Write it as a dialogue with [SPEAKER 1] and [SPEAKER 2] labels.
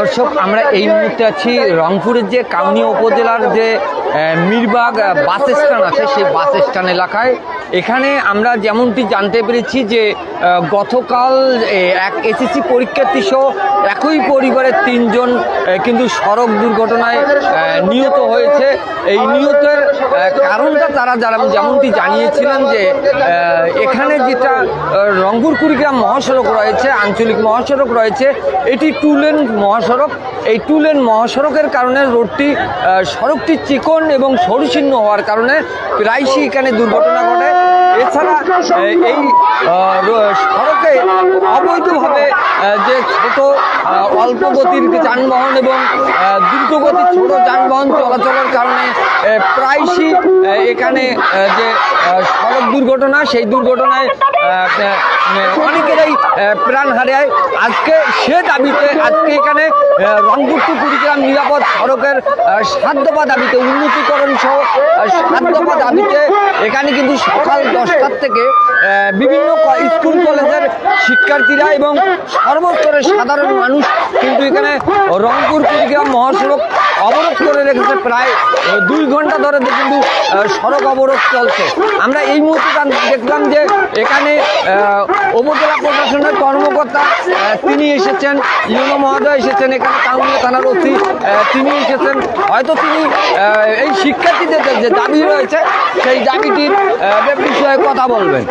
[SPEAKER 1] দর্শক আমরা এই মুহূর্তে আছি রংপুরের যে কাউনি উপজেলার যে মিরবাগ বাস স্ট্যান্ড আছে সেই বাস স্ট্যান্ড এলাকায় এখানে আমরা যেমনটি জানতে পেরেছি যে গতকাল এক এসএসসি পরীক্ষার্থী সহ একই পরিবারের তিনজন কিন্তু সড়ক দুর্ঘটনায় নিহত হয়েছে এই নিহতের কারণটা তারা যারা যেমনটি জানিয়েছিলেন যে এখানে যেটা রংপুর কুড়িগ্রাম মহাসড়ক রয়েছে আঞ্চলিক মহাসড়ক রয়েছে এটি টু লেন মহাসড়ক এই টু লেন মহাসড়কের কারণে রোডটি সড়কটি চিকন এবং সরুচিহ্ন হওয়ার কারণে প্রায়শই এখানে দুর্ঘটনা ঘটে এছাড়া এই যে ছোট অল্প গতির যানবাহন এবং দ্রুতগতির ছোট যানবাহন চলাচলের কারণে প্রায়শই এখানে যে সড়ক দুর্ঘটনা সেই দুর্ঘটনায় অনেকে প্রাণ হারায় আজকে সে দাবিতে আজকে এখানে রংপুর টু কুড়িগ্রাম নিরাপদ সড়কের সাত দাবিতে উন্নতিকরণ সহ সাত দাবিতে এখানে কিন্তু সকাল দশটার থেকে বিভিন্ন স্কুল কলেজের শিক্ষার্থীরা এবং সর্বস্তরের সাধারণ মানুষ কিন্তু এখানে রংপুর কুড়িগ্রাম মহাসড়ক অবরোধ করে রেখেছে প্রায় দুই ঘন্টা ধরে কিন্তু সড়ক অবরোধ চলছে আমরা এই মুহূর্তে দেখলাম যে এখানে উপজেলা প্রশাসনের কর্মকর্তা তিনি এসেছেন ইউনো মহোদয় এসেছেন এখানে কাউনিয়া থানার অতি তিনি এসেছেন হয়তো তিনি এই শিক্ষার্থীদের যে দাবি রয়েছে সেই দাবিটির বিষয়ে কথা বলবেন